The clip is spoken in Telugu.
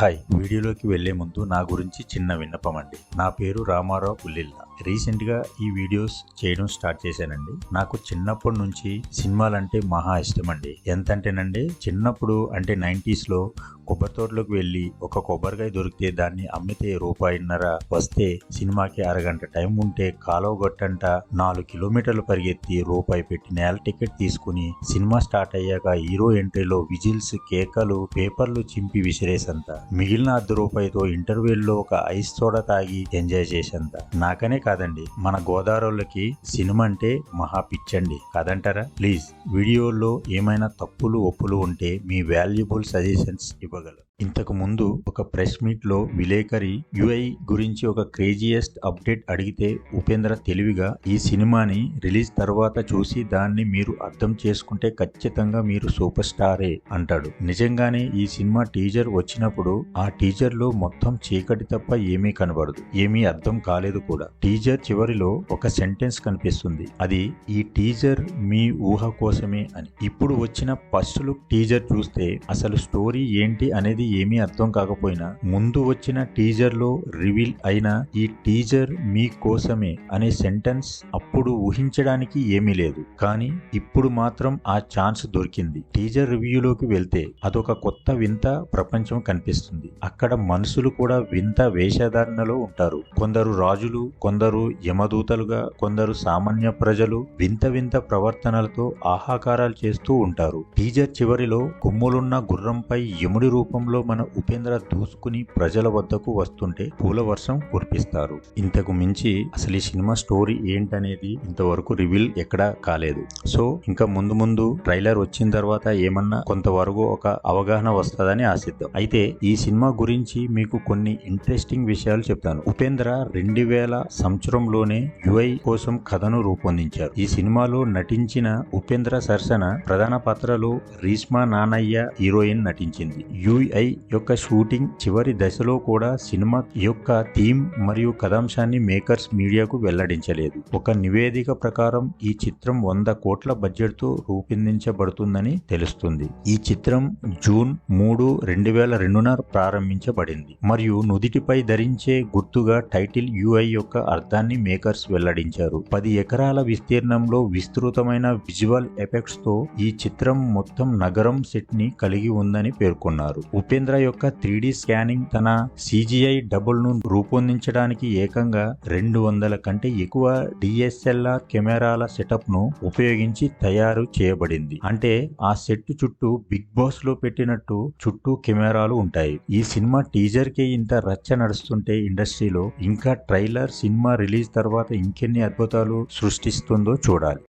హాయ్ వీడియోలోకి వెళ్ళే ముందు నా గురించి చిన్న విన్నపం అండి. నా పేరు రామారావు పుల్లిల్లా. రీసెంట్గా ఈ వీడియోస్ చేయడం స్టార్ట్ చేశానండి. నాకు చిన్నప్పటి నుంచి సినిమాలంటే మహా ఇష్టం అండి ఎంతంటేనండి చిన్నప్పుడు అంటే నైంటీస్లో కొబ్బరి తోటలోకి వెళ్ళి ఒక కొబ్బరికాయ దొరికితే దాన్ని అమ్మితే రూపాయిన్నర వస్తే సినిమాకి అరగంట టైం ఉంటే కాలువ గట్టంట నాలుగు కిలోమీటర్లు పరిగెత్తి రూపాయి పెట్టి నేల టికెట్ తీసుకుని సినిమా స్టార్ట్ అయ్యాక హీరో ఎంట్రీలో విజిల్స్ కేకలు పేపర్లు చింపి విసిరేసంత. మిగిలిన అర్ధ రూపాయితో ఇంటర్వ్యూల్లో ఒక ఐస్ సోడా తాగి ఎంజాయ్ చేసేంత. నాకనే కాదండి మన గోదావరికి సినిమా అంటే మహా పిచ్చండి. కాదంటారా? ప్లీజ్ వీడియోలో ఏమైనా తప్పులు ఒప్పులు ఉంటే మీ వాల్యుబుల్ సజెషన్స్ ఇవ్వగలరు ఇంతకు ముందు ఒక ప్రెస్ మీట్లో విలేకరి యుఐ గురించి ఒక క్రేజియస్ట్ అప్డేట్ అడిగితే ఉపేంద్ర తెలివిగా ఈ సినిమాని రిలీజ్ తర్వాత చూసి దాన్ని మీరు అర్థం చేసుకుంటే ఖచ్చితంగా మీరు సూపర్ స్టారే అంటాడు. నిజంగానే ఈ సినిమా టీజర్ వచ్చినప్పుడు ఆ టీజర్లో మొత్తం చీకటి తప్ప ఏమీ కనబడదు. ఏమీ అర్థం కాలేదు కూడా. టీజర్ చివరిలో ఒక సెంటెన్స్ కనిపిస్తుంది. అది ఈ టీజర్ మీ ఊహ కోసమే అని. ఇప్పుడు వచ్చిన ఫస్ట్ లుక్ టీజర్ చూస్తే అసలు స్టోరీ ఏంటి అనేది ఏమీ అర్థం కాకపోయినా ముందు వచ్చిన టీజర్లో రివీల్ అయిన ఈ టీజర్ మీ కోసమే అనే సెంటెన్స్ అప్పుడు ఊహించడానికి ఏమీ లేదు. కానీ ఇప్పుడు మాత్రం ఆ ఛాన్స్ దొరికింది. టీజర్ రివ్యూలోకి వెళ్తే అదొక కొత్త వింత ప్రపంచం కనిపిస్తుంది. అక్కడ మనుషులు కూడా వింత వేషధారణలో ఉంటారు. కొందరు రాజులు కొందరు యమదూతలుగా కొందరు సామాన్య ప్రజలు వింత వింత ప్రవర్తనలతో ఆహాకారాలు చేస్తూ ఉంటారు. టీజర్ చివరిలో కొమ్ములున్న గుర్రంపై యముడి రూపంలో మన ఉపేంద్ర దూసుకుని ప్రజల వద్దకు వస్తుంటే పూల వర్షం కురిపిస్తారు. ఇంతకు మించి అసలు ఈ సినిమా స్టోరీ ఏంటనేది ఇంతవరకు రివీల్ ఎక్కడా కాలేదు. సో ఇంకా ముందు ముందు ట్రైలర్ వచ్చిన తర్వాత ఏమన్నా కొంతవరకు ఒక అవగాహన వస్తుందని ఆశిద్దాం. అయితే ఈ సినిమా గురించి మీకు కొన్ని ఇంట్రెస్టింగ్ విషయాలు చెప్తాను. ఉపేంద్ర రెండు వేల సంవత్సరంలోనే యుఐ కోసం కథను రూపొందించారు. ఈ సినిమాలో నటించిన ఉపేంద్ర సరసన ప్రధాన పాత్రలో రీష్మా నానయ్య హీరోయిన్ నటించింది. యుఐ యొక్క షూటింగ్ చివరి దశలో కూడా సినిమా యొక్క థీమ్ మరియు కథాంశాన్ని మేకర్స్ మీడియాకు వెల్లడించలేదు. ఒక నివేదిక ప్రకారం ఈ చిత్రం వంద కోట్ల బడ్జెట్తో రూపొందించబడుతుందని తెలుస్తుంది. ఈ చిత్రం జూన్ మూడు రెండు వేల రెండున ప్రారంభించబడింది. మరియు నుదిటిపై ధరించే గుర్తుగా టైటిల్ యుఐ యొక్క అర్థాన్ని మేకర్స్ వెల్లడించారు. పది ఎకరాల విస్తీర్ణంలో విస్తృతమైన విజువల్ ఎఫెక్ట్స్తో ఈ చిత్రం మొత్తం నగరం సెట్ని కలిగి ఉందని పేర్కొన్నారు. ఉపేంద్ర యొక్క త్రీ స్కానింగ్ తన సిజిఐ డబుల్ను రూపొందించడానికి ఏకంగా రెండు వందల కంటే ఎక్కువ డిఎస్ఎల్ఆర్ కెమెరాల సెటప్ను ఉపయోగించి తయారు చేయబడింది. అంటే ఆ సెట్ చుట్టూ బిగ్ బాస్లో పెట్టినట్టు చుట్టూ కెమెరాలు ఉంటాయి. ఈ సినిమా టీజర్కి ఇంత రచ్చ నడుస్తుంటే ఇండస్ట్రీలో ఇంకా ట్రైలర్ సినిమా రిలీజ్ తర్వాత ఇంకెన్ని అద్భుతాలు సృష్టిస్తుందో చూడాలి.